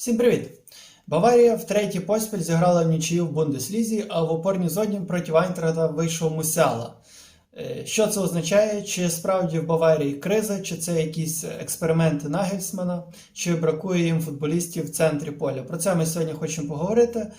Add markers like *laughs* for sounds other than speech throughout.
Всім привіт! Баварія втретє поспіль зіграла в нічию в Бундеслізі, а в опорній зоні проти Айнтрахта вийшов Мусяла. Е, Що це означає? Чи справді в Баварії криза, чи це якісь експерименти Нагельсмана, чи бракує їм футболістів в центрі поля? Про це ми сьогодні хочемо поговорити.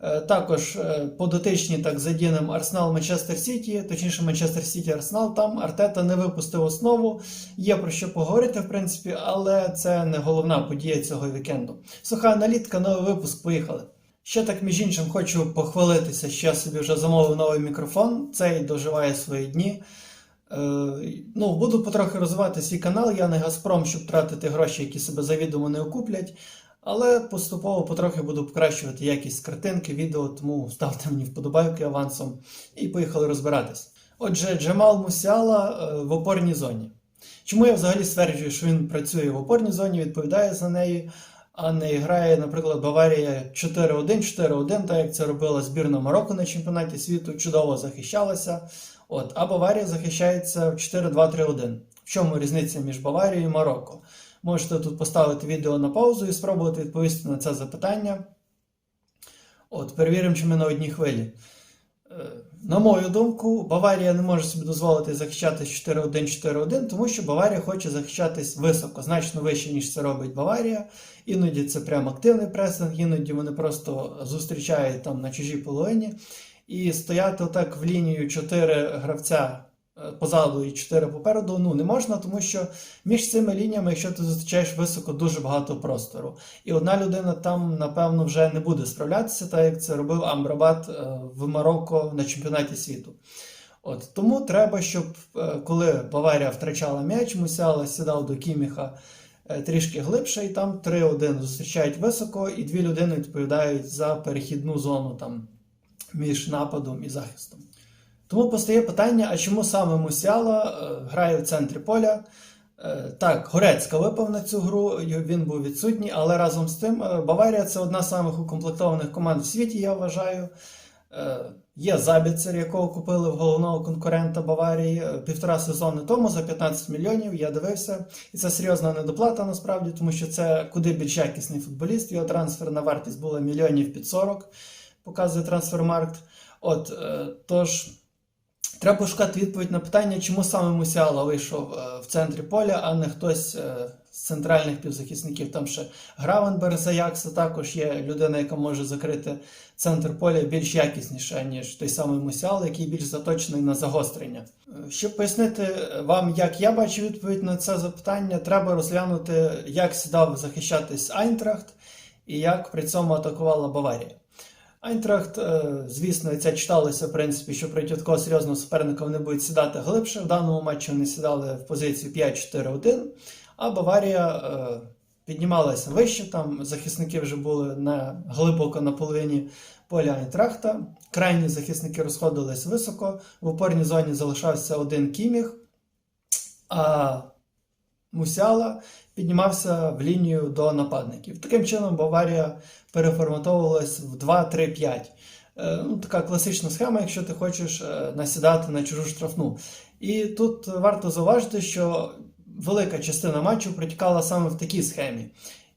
Е, Також е, по дотичні так задінем Арсенал Манчестер Сіті, точніше Манчестер Сіті Арсенал. Там Артета не випустив основу. Є про що поговорити, в принципі, але це не головна подія цього вікенду. Суха аналітика, новий випуск. Поїхали. Ще так, між іншим, хочу похвалитися, що я собі вже замовив новий мікрофон. Цей доживає свої дні. Е, ну, буду потрохи розвивати свій канал. Я не Газпром, щоб тратити гроші, які себе завідомо не окуплять. Але поступово потрохи буду покращувати якість картинки, відео, тому ставте мені вподобайки авансом і поїхали розбиратись. Отже, Джамал Мусіала е, в опорній зоні. Чому я взагалі стверджую, що він працює в опорній зоні, відповідає за неї, а не грає, наприклад, Баварія 4-1, 4-1, так як це робила збірна Марокко на чемпіонаті світу, чудово захищалася. От, а Баварія захищається в 4-2-3-1. В чому різниця між Баварією і Марокко? Можете тут поставити відео на паузу і спробувати відповісти на це запитання. От, перевіримо, чи ми на одній хвилі. Е, На мою думку, Баварія не може собі дозволити захищатись 4-1-4-1, тому що Баварія хоче захищатись високо, значно вище, ніж це робить Баварія. Іноді це прям активний пресинг, іноді вони просто зустрічають там на чужій половині. І стояти отак в лінію 4 гравця позаду і 4 попереду ну, не можна, тому що між цими лініями, якщо ти зустрічаєш високо, дуже багато простору. І одна людина там, напевно, вже не буде справлятися, так як це робив Амрабат е, в Марокко на чемпіонаті світу. От Тому треба, щоб е, коли Баварія втрачала м'яч, Мусяла сідав до Кіміха е, трішки глибше, і там 3-1 зустрічають високо, і дві людини відповідають за перехідну зону там між нападом і захистом. Тому постає питання: а чому саме Мусяла е, грає в центрі поля? Е, Так, Горецька випав на цю гру, він був відсутній, але разом з тим е, Баварія це одна з самих укомплектованих команд в світі, я вважаю. Є Забіцер, якого купили в головного конкурента Баварії півтора сезони тому за 15 мільйонів. Я дивився, і це серйозна недоплата насправді, тому що це куди більш якісний футболіст. Його трансферна вартість була мільйонів під 40, показує трансфермаркт. От тож. Треба шукати відповідь на питання, чому саме Мусіала вийшов е, в центрі поля, а не хтось е, з центральних півзахисників. Там ще Гравенберг з Аякса також є людина, яка може закрити центр поля більш якісніше, ніж той самий Мусіала, який більш заточений на загострення. Е, Щоб пояснити вам, як я бачу відповідь на це запитання, треба розглянути, як сідав захищатись Айнтрахт і як при цьому атакувала Баварія. Айнтрахт, е, звісно, це читалося, в принципі, що проти такого серйозного суперника вони будуть сідати глибше. В даному матчі вони сідали в позицію 5-4-1, а Баварія е, піднімалася вище. Там захисники вже були на, глибоко на половині поля Айнтрахта. Крайні захисники розходились високо. В опорній зоні залишався один кіміх, а Мусяла піднімався в лінію до нападників. Таким чином, Баварія переформатовувалась в 2-3-5. Е, Ну, така класична схема, якщо ти хочеш е, насідати на чужу штрафну. І тут варто зауважити, що велика частина матчу протікала саме в такій схемі.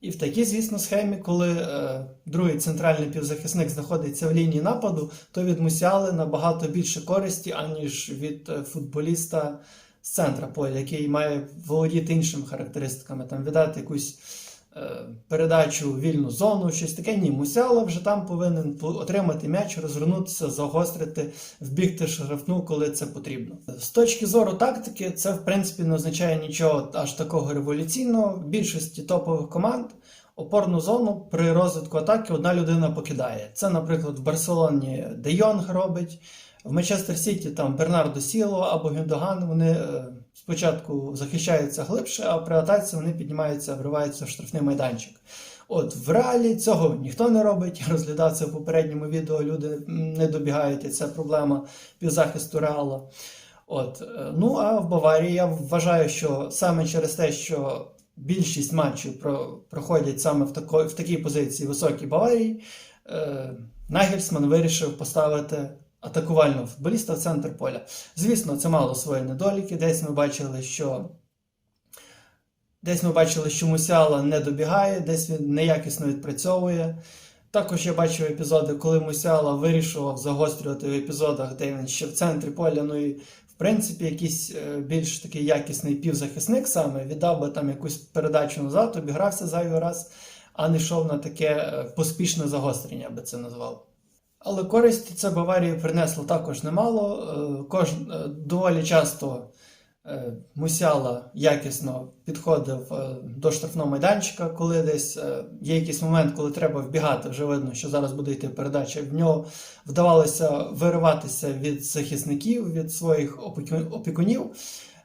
І в такій, звісно, схемі, коли е, другий центральний півзахисник знаходиться в лінії нападу, то від Мусіали набагато більше користі, аніж від е, футболіста з центра поля, який має володіти іншими характеристиками, там віддати якусь е, передачу в вільну зону, щось таке. Ні, Мусяла вже там повинен отримати м'яч, розвернутися, загострити, вбігти штрафну, коли це потрібно. З точки зору тактики, це в принципі не означає нічого аж такого революційного. В більшості топових команд опорну зону при розвитку атаки одна людина покидає. Це, наприклад, в Барселоні Де Йонг робить. В Манчестер Сіті там Бернардо Сіло або Гюндоган, вони е, спочатку захищаються глибше, а при атаці вони піднімаються, вриваються в штрафний майданчик. От в реалі цього ніхто не робить. Я *laughs* розглядав це в попередньому відео. Люди не добігають, і це проблема півзахисту реала. От, е, ну а в Баварії я вважаю, що саме через те, що більшість матчів про, проходять саме в, тако, в такій позиції високій Баварії, е, Нагельсман вирішив поставити атакувального футболіста в центр поля. Звісно, це мало свої недоліки. Десь ми бачили, що Десь ми бачили, що Мусіала не добігає, десь він неякісно відпрацьовує. Також я бачив епізоди, коли Мусіала вирішував загострювати в епізодах, де він ще в центрі поля. Ну і в принципі якийсь е, більш такий якісний півзахисник саме віддав би там якусь передачу назад, обігрався зайвий раз, а не йшов на таке е, поспішне загострення, я би це назвав. Але користі це Баварії принесло також немало. Е, Кож... е, Доволі часто е, Мусяла якісно підходив е, до штрафного майданчика, коли десь є якийсь момент, коли треба вбігати, вже видно, що зараз буде йти передача. В нього вдавалося вириватися від захисників, від своїх опікунів.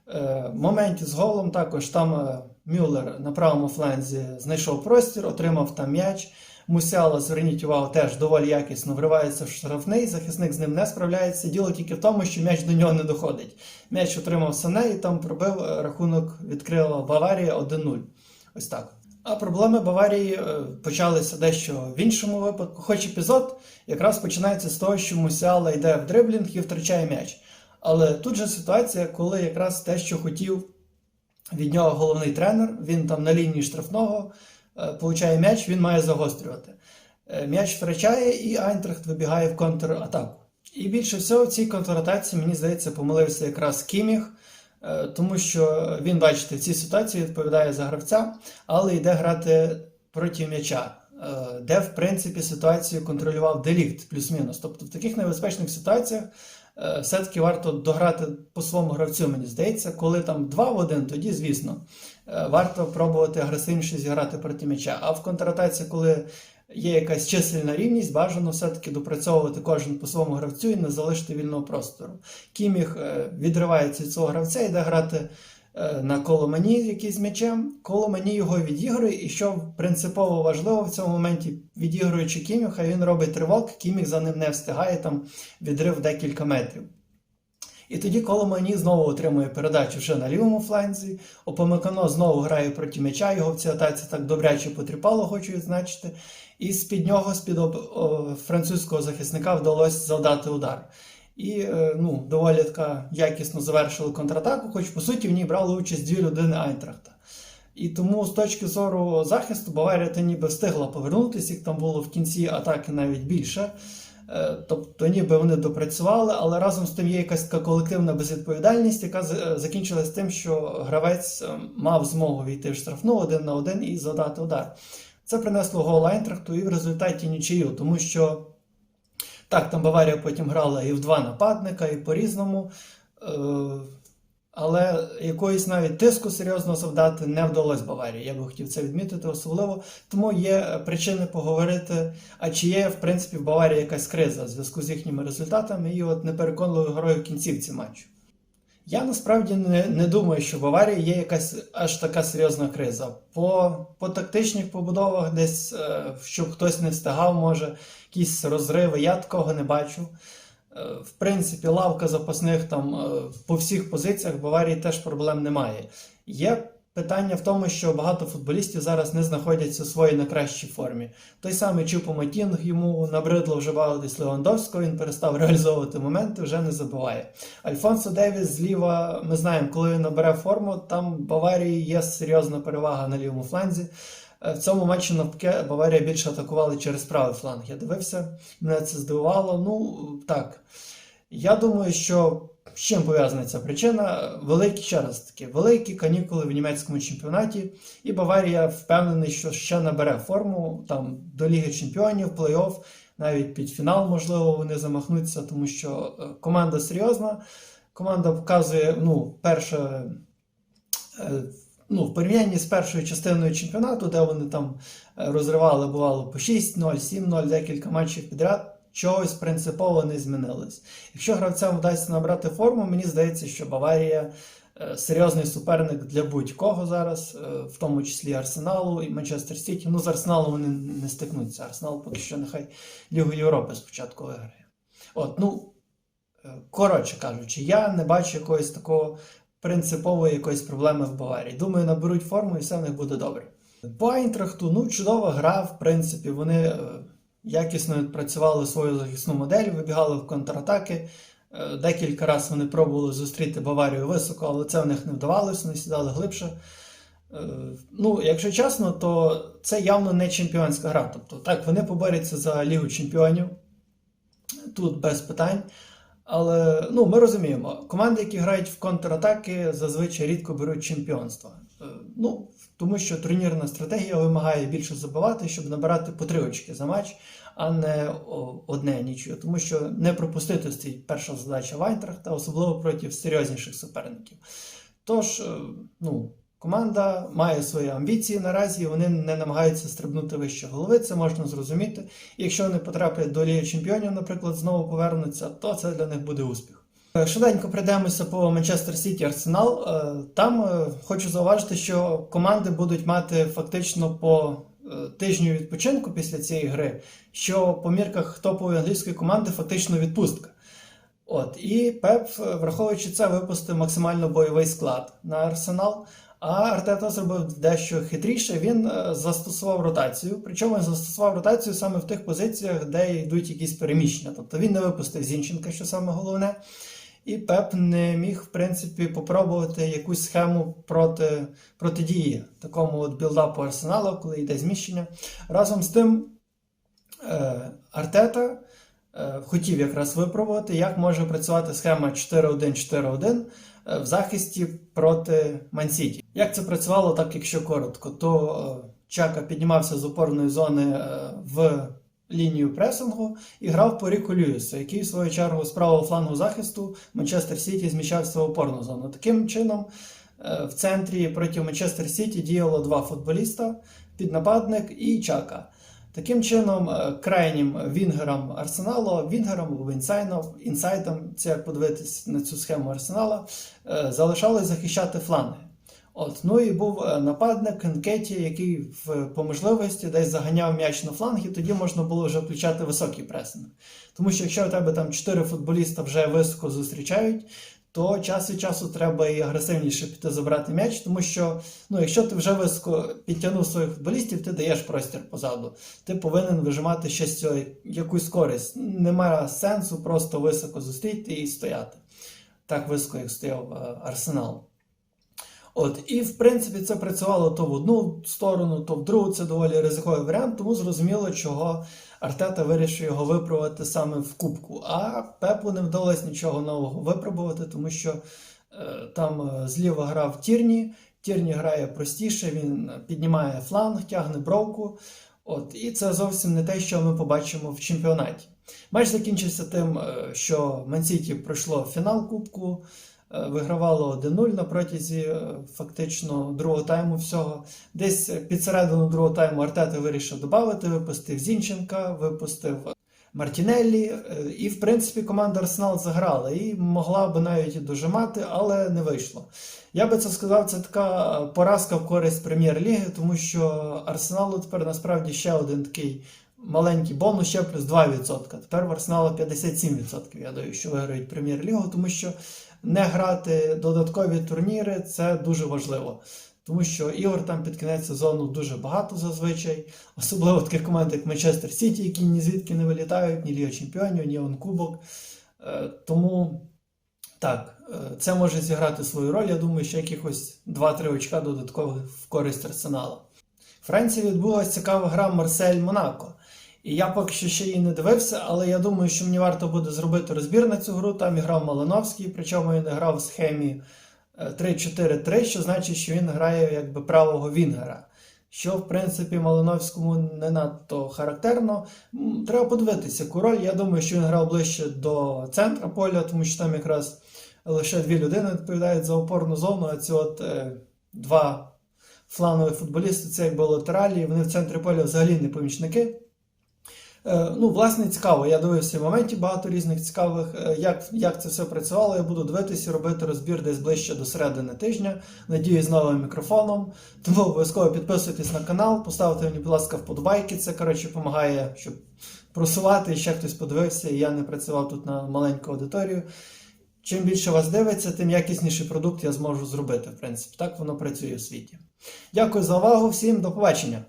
Е, В моменті з голом також там Мюллер на правому фланзі знайшов простір, отримав там м'яч. Мусяла, зверніть увагу, теж доволі якісно вривається в штрафний, захисник з ним не справляється. Діло тільки в тому, що м'яч до нього не доходить. М'яч отримав Сане і там пробив е, рахунок, відкрила Баварія 1-0. Ось так. А проблеми Баварії е, почалися дещо в іншому випадку. Хоч епізод якраз починається з того, що Мусяла йде в дриблінг і втрачає м'яч. Але тут же ситуація, коли якраз те, що хотів від нього головний тренер, він там на лінії штрафного получає м'яч, він має загострювати. Е, М'яч втрачає, і Айнтрахт вибігає в контратаку. І більше всього в цій контратаці, мені здається, помилився якраз Кіміх, е, тому що він, бачите, в цій ситуації відповідає за гравця, але йде грати проти м'яча, е, де, в принципі, ситуацію контролював Делікт плюс-мінус. Тобто в таких небезпечних ситуаціях е, все-таки варто дограти по своєму гравцю, мені здається. Коли там 2 в 1, тоді, звісно, е, варто пробувати агресивніше зіграти проти м'яча. А в контратаці, коли є якась чисельна рівність, бажано все-таки допрацьовувати кожен по своєму гравцю і не залишити вільного простору. Кіміх е, відривається від свого гравця, йде грати е, на коломані якийсь м'ячем. Коломані його відігрує, і що принципово важливо в цьому моменті, відігруючи Кіміха, він робить ривок, Кіміх за ним не встигає, там відрив декілька метрів. І тоді Коломані знову отримує передачу вже на лівому фланзі. Опомикано знову грає проти м'яча, його в цій атаці так добряче потріпало, хочу відзначити. І з-під нього, з-під французького захисника, вдалося завдати удар. І е, ну, доволі така якісно завершили контратаку, хоч по суті в ній брали участь дві людини Айнтрахта. І тому з точки зору захисту Баварія то ніби встигла повернутися, їх там було в кінці атаки навіть більше. Е, Тобто ніби вони допрацювали, але разом з тим є якась така колективна безвідповідальність, яка е, закінчилась тим, що гравець мав змогу війти в штрафну один на один і задати удар. Це принесло гол Айнтрахту і в результаті нічию, тому що так, там Баварія потім грала і в два нападника, і по-різному. Е, Але якоїсь навіть тиску серйозно завдати не вдалося Баварії. Я би хотів це відмітити особливо. Тому є причини поговорити, а чи є, в принципі, в Баварії якась криза в зв'язку з їхніми результатами і от непереконливою грою в кінцівці матчу. Я насправді не, не думаю, що в Баварії є якась аж така серйозна криза. По, по тактичних побудовах, десь, е, щоб хтось не встигав, може, якісь розриви, я такого не бачу. Е, В принципі, лавка запасних там е, по всіх позиціях в Баварії теж проблем немає. Є питання в тому, що багато футболістів зараз не знаходяться у своїй найкращій формі. Той самий Чупо Матінг йому набридло вже бавитись Левандовського, він перестав реалізовувати моменти, вже не забуває. Альфонсо Девіс зліва, ми знаємо, коли він набере форму, там Баварії є серйозна перевага на лівому фланзі. Е, В цьому матчі навпаки Баварія більше атакували через правий фланг. Я дивився, мене це здивувало. Ну так. Я думаю, що з чим пов'язана ця причина? Великі, ще раз таки, великі канікули в німецькому чемпіонаті, і Баварія впевнений, що ще набере форму там до Ліги Чемпіонів, плей-офф, навіть під фінал, можливо, вони замахнуться, тому що е, команда серйозна. Команда показує, ну, перше. е, Ну, в порівнянні з першою частиною чемпіонату, де вони там е, розривали, бувало по 6-0, 7-0, декілька матчів підряд, чогось принципово не змінилось. Якщо гравцям вдасться набрати форму, мені здається, що Баварія е, серйозний суперник для будь-кого зараз, е, в тому числі Арсеналу і Манчестер Сіті. Ну, з Арсеналом вони не стикнуться. Арсенал поки що нехай Лігу Європи спочатку виграє. От, ну, е, коротше кажучи, я не бачу якогось такого принципової якоїсь проблеми в Баварії. Думаю, наберуть форму і все в них буде добре. По Айнтрахту, ну, чудова гра, в принципі, вони якісно відпрацювали свою захисну модель, вибігали в контратаки. Е, Декілька разів вони пробували зустріти Баварію високо, але це в них не вдавалося, вони сідали глибше. Е, Ну, якщо чесно, то це явно не чемпіонська гра. Тобто, так, вони поборються за Лігу Чемпіонів. Тут без питань. Але ну, ми розуміємо, команди, які грають в контратаки, зазвичай рідко беруть чемпіонства. Е, Ну, тому що турнірна стратегія вимагає більше забивати, щоб набирати по три очки за матч, а не одне нічого. Тому що не пропустити стоїть перша задача Вайнтрахта, особливо проти серйозніших суперників. Тож, е, ну, команда має свої амбіції наразі, вони не намагаються стрибнути вище голови, це можна зрозуміти. І якщо вони потраплять до Ліги Чемпіонів, наприклад, знову повернуться, то це для них буде успіх. Е, Швиденько пройдемося по Манчестер Сіті Арсенал. Е, Там е, хочу зауважити, що команди будуть мати фактично по тижню відпочинку після цієї гри, що по мірках топової англійської команди фактично відпустка. От, і Пеп, враховуючи це, випустив максимально бойовий склад на арсенал. А Артета зробив дещо хитріше. Він застосував ротацію. Причому застосував ротацію саме в тих позиціях, де йдуть якісь переміщення. Тобто він не випустив Зінченка, що саме головне. І Пеп не міг, в принципі, попробувати якусь схему проти, протидії такому от білдапу арсеналу, коли йде зміщення. Разом з тим, е, Артета е, хотів якраз випробувати, як може працювати схема 4-1-4-1 е, в захисті проти Мансіті. Як це працювало, так якщо коротко, то е, Чака піднімався з опорної зони е, в лінію пресингу і грав по Ріку Льюісу, який в свою чергу з правого флангу захисту Манчестер Сіті зміщався в опорну зону. Таким чином, е, в центрі проти Манчестер Сіті діяло два футболіста: піднападник і Чака. Таким чином, е, крайнім вінгером Арсеналу, вінгером або інсайном, інсайтом, це як подивитись на цю схему Арсенала, е, залишалось захищати фланги. От, ну і був е, нападник Нкеті, який в, по можливості десь заганяв м'яч на фланг, і тоді можна було вже включати високий пресинг. Тому що якщо у тебе там 4 футболіста вже високо зустрічають, то час від часу треба і агресивніше піти забрати м'яч, тому що ну, якщо ти вже високо підтягнув своїх футболістів, ти даєш простір позаду. Ти повинен вижимати цього якусь користь. Немає сенсу просто високо зустріти і стояти. Так високо, як стояв е, Арсенал. От, і в принципі це працювало то в одну сторону, то в другу. Це доволі ризиковий варіант, тому зрозуміло, чого Артета вирішив його випробувати саме в Кубку. А Пепу не вдалося нічого нового випробувати, тому що е, там е, зліва грав Тірні. Тірні грає простіше, він піднімає фланг, тягне бровку. От, і це зовсім не те, що ми побачимо в чемпіонаті. Матч закінчився тим, е, що Мансіті пройшло фінал Кубку. Е, Вигравало 1-0 на протязі е, фактично другого тайму всього. Десь під середину другого тайму Артета вирішив додати, випустив Зінченка, випустив Мартінеллі. е, І, в принципі, команда Арсенал заграла і могла би навіть дожимати, але не вийшло. Я би це сказав, це така поразка в користь прем'єр-ліги, тому що Арсеналу тепер насправді ще один такий маленький бонус, ще плюс 2%. Тепер в Арсенала 57%. Я даю, що виграють прем'єр-лігу, тому що не грати додаткові турніри це дуже важливо. Тому що ігор там під кінець сезону дуже багато зазвичай, особливо таких команд, як Манчестер Сіті, які ні звідки не вилітають, ні Ліга Чемпіонів, ні Онкубок. Е, Тому так, е, це може зіграти свою роль. Я думаю, що якихось 2-3 очка додаткових в користь Арсенала. В Франції відбулася цікава гра Марсель Монако. І я поки що ще її не дивився, але я думаю, що мені варто буде зробити розбір на цю гру. Там грав Малиновський, причому він грав в схемі е, 3-4-3, що значить, що він грає якби правого Вінгера. Що, в принципі, Малиновському не надто характерно. Треба подивитися, яку роль. Я думаю, що він грав ближче до центра поля, тому що там якраз лише дві людини відповідають за опорну зону, а ці от е, два флангові футболісти це якби латералі, вони в центрі поля взагалі не помічники. Е, Ну, власне, цікаво. Я дивився в моменті багато різних цікавих, е, як, як це все працювало. Я буду дивитися і робити розбір десь ближче до середини тижня. Надіюсь, з новим мікрофоном. Тому обов'язково підписуйтесь на канал, поставте мені, будь ласка, вподобайки. Це коротше допомагає, щоб просувати і ще хтось подивився, і я не працював тут на маленьку аудиторію. Чим більше вас дивиться, тим якісніший продукт я зможу зробити. В принципі, так воно працює у світі. Дякую за увагу, всім до побачення!